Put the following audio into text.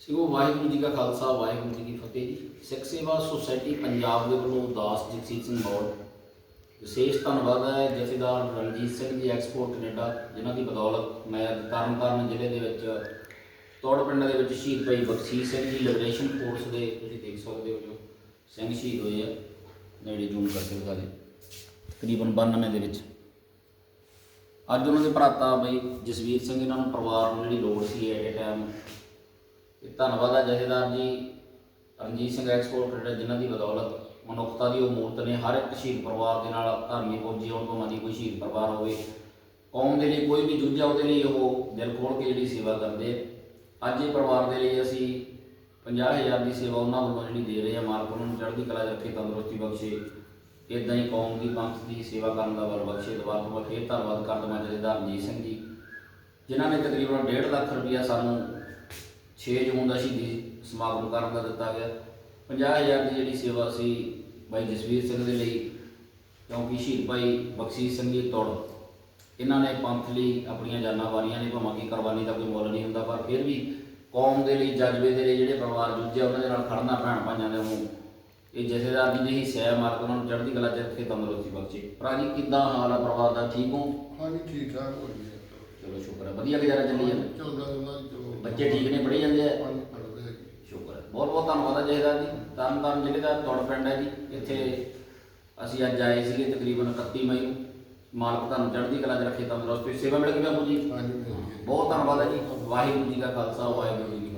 ਸੋ ਵਾਹਿਗੁਰੂ ਜੀ ਕਾ ਖਾਲਸਾ, ਵਾਹਿਗੁਰੂ ਜੀ ਕੀ ਫਤਿਹ ਜੀ। ਸਿੱਖ ਸੇਵਾ ਸੁਸਾਇਟੀ ਪੰਜਾਬ ਦੇ ਵੱਲੋਂ ਦਾਸ ਜਗਸੀਤ ਸਿੰਘ ਬੋਰਡ ਵਿਸ਼ੇਸ਼ ਧੰਨਵਾਦ ਹੈ ਜਥੇਦਾਰ ਰਣਜੀਤ ਸਿੰਘ ਜੀ ਐਕਸਪੋਰਟ ਕੈਨੇਡਾ ਜਿਨ੍ਹਾਂ ਦੀ ਬਦੌਲਤ ਮੈਂ ਅੱਜ ਤਰਨਤਾਰਨ ਜ਼ਿਲ੍ਹੇ ਦੇ ਵਿੱਚ, ਤੋੜ ਪਿੰਡ ਦੇ ਵਿੱਚ ਸ਼ਹੀਦ ਭਾਈ ਬਖਸ਼ੀਸ਼ ਸਿੰਘ ਜੀ ਲਿਬਰੇਸ਼ਨ ਫੋਰਸ ਦੇ, ਤੁਸੀਂ ਦੇਖ ਸਕਦੇ ਹੋ ਜੋ ਸਿੰਘ ਸ਼ਹੀਦ ਹੋਏ ਆ, ਨੇੜੇ ਜੂਨ ਕਰਕੇ ਦਿਖਾ ਦੇ। ਤਕਰੀਬਨ 92 ਦੇ ਵਿੱਚ। ਅੱਜ ਉਹਨਾਂ ਦੇ ਭਰਾਤਾ ਬਈ ਜਸਵੀਰ ਸਿੰਘ, ਇਹਨਾਂ ਨੂੰ ਪਰਿਵਾਰ ਨੂੰ ਜਿਹੜੀ ਲੋੜ ਸੀ ਐਟ ਟਾਈਮ ਤੇ ਧੰਨਵਾਦ ਆ ਜਥੇਦਾਰ ਜੀ, ਰਣਜੀਤ ਸਿੰਘ ਐਕਸਪੋਰਟ ਜਿਨ੍ਹਾਂ ਦੀ ਬਦੌਲਤ ਮਨੁੱਖਤਾ ਦੀ ਉਹ ਮੂਰਤ ਨੇ ਹਰ ਇੱਕ ਸ਼ਹੀਦ ਪਰਿਵਾਰ ਦੇ ਨਾਲ ਧਾਰਮਿਕ ਪਹੁੰਚੀ ਹੋਣ ਭਾਵੇਂ ਦੀ ਕੋਈ ਸ਼ਹੀਦ ਪਰਿਵਾਰ ਹੋਵੇ। ਕੌਮ ਦੇ ਲਈ ਕੋਈ ਵੀ ਜੂਝਾ, ਉਹਦੇ ਲਈ ਉਹ ਦਿਲ ਖੋਲ ਕੇ ਜਿਹੜੀ ਸੇਵਾ ਕਰਦੇ। ਅੱਜ ਇਹ ਪਰਿਵਾਰ ਦੇ ਲਈ ਅਸੀਂ 50000 ਦੀ ਸੇਵਾ ਉਹਨਾਂ ਵੱਲੋਂ ਜਿਹੜੀ ਦੇ ਰਹੇ ਆ ਮਾਲਕ, ਉਹਨਾਂ ਨੂੰ ਚੜ੍ਹਦੀ ਕਲਾ ਰੱਖੇ, ਤੰਦਰੁਸਤੀ ਬਖਸ਼ੇ। ਇਦਾਂ ਹੀ ਕੌਮ ਦੀ ਪੰਥ ਦੀ ਸੇਵਾ ਕਰਨ ਦਾ ਬਲ ਬਖਸ਼ੇ। ਦੁਬਾਰਾ ਤੋਂ ਮੈਂ ਫੇਰ ਧੰਨਵਾਦ ਕਰਦਾ ਮੈਂ ਜਥੇਦਾਰ ਰਣਜੀਤ ਸਿੰਘ ਜੀ, ਜਿਨ੍ਹਾਂ ਨੇ ਤਕਰੀਬਨ 1.5 ਲੱਖ ਰੁਪਇਆ ਸਾਨੂੰ 6 ਜੂਨ ਦਾ ਸ਼ਹੀਦੀ ਸਮਾਗਮ ਕਰਨ ਦਾ ਦਿੱਤਾ ਗਿਆ। 50000 ਦੀ ਜਿਹੜੀ ਸੇਵਾ ਸੀ ਬਾਈ ਜਸਵੀਰ ਸਿੰਘ ਦੇ ਲਈ, ਕਿਉਂਕਿ ਸ਼ਹੀਦ ਭਾਈ ਬਖਸ਼ੀਸ਼ ਸਿੰਘ ਜੀ ਤੋੜ, ਇਹਨਾਂ ਨੇ ਪੰਥ ਲਈ ਆਪਣੀਆਂ ਜਾਨਾਂ ਵਾਰੀਆਂ ਨੇ, ਭਾਵੇਂ ਕਿ ਕੁਰਬਾਨੀ ਦਾ ਕੋਈ ਮੁੱਲ ਨਹੀਂ ਹੁੰਦਾ, ਪਰ ਫਿਰ ਵੀ ਕੌਮ ਦੇ ਲਈ, ਜਜ਼ਬੇ ਦੇ ਲਈ ਜਿਹੜੇ ਪਰਿਵਾਰ ਜੁਝੇ, ਉਹਨਾਂ ਦੇ ਨਾਲ ਖੜਨਾ ਭੈਣ ਭਾਈਆਂ ਦੇ ਨੂੰ ਇਹ ਜਥੇਦਾਰ ਜੀ ਨੇ ਹੀ ਸਹਿ ਮਾਰਕ ਉਹਨਾਂ ਨੂੰ ਚੜ੍ਹਦੀ ਕਲਾ ਚ ਰੱਖੇ, ਤੰਦਰੁਸਤੀ ਬਖਸ਼ੇ। ਭਰਾ ਜੀ, ਕਿੱਦਾਂ ਹਾਲ ਆ ਪਰਿਵਾਰ ਦਾ? ਠੀਕ ਹੋ? ਹਾਂਜੀ, ਠੀਕ ਠਾਕ ਹੋ ਜੀ। ਚਲੋ ਸ਼ੁਕਰ ਹੈ ਵਧੀਆ ਗੁਜ਼ਾਰਾ ਚੱਲੀ ਜਾਂਦਾ। ਚੱਲਦਾ ਰਹਿੰਦਾ ਜੀ ਚਲੋ। ਬੱਚੇ ਠੀਕ ਨੇ ਪੜ੍ਹੀ ਜਾਂਦੇ ਆ? ਹਾਂਜੀ ਪੜ੍ਹਦੇ ਹੈਗੇ ਸ਼ੁਕਰ ਹੈ ਬਹੁਤ ਬਹੁਤ ਧੰਨਵਾਦ ਹੈ ਜਹੇਦਾਰ ਜੀ। ਤਰਨਤਾਰਨ ਜ਼ਿਲ੍ਹੇ ਦਾ ਤੋੜ ਪਿੰਡ ਹੈ ਜੀ। ਇੱਥੇ ਅਸੀਂ ਅੱਜ ਆਏ ਸੀਗੇ ਤਕਰੀਬਨ 31 ਮਈ ਨੂੰ। ਮਾਲਕ ਤੁਹਾਨੂੰ ਚੜ੍ਹਦੀ ਕਲਾ 'ਚ ਰੱਖੇ ਤੰਦਰੁਸਤ ਸੇਵਾ ਮਿਲ ਗਈ ਬਾਪੂ ਜੀ? ਹਾਂਜੀ ਮਿਲ ਗਈ। ਬਹੁਤ ਧੰਨਵਾਦ ਹੈ ਜੀ। ਵਾਹਿਗੁਰੂ ਜੀ ਕਾ ਖਾਲਸਾ ਵਾਹਿਗੁਰੂ ਜੀ ਕੀ ਫਤਿਹ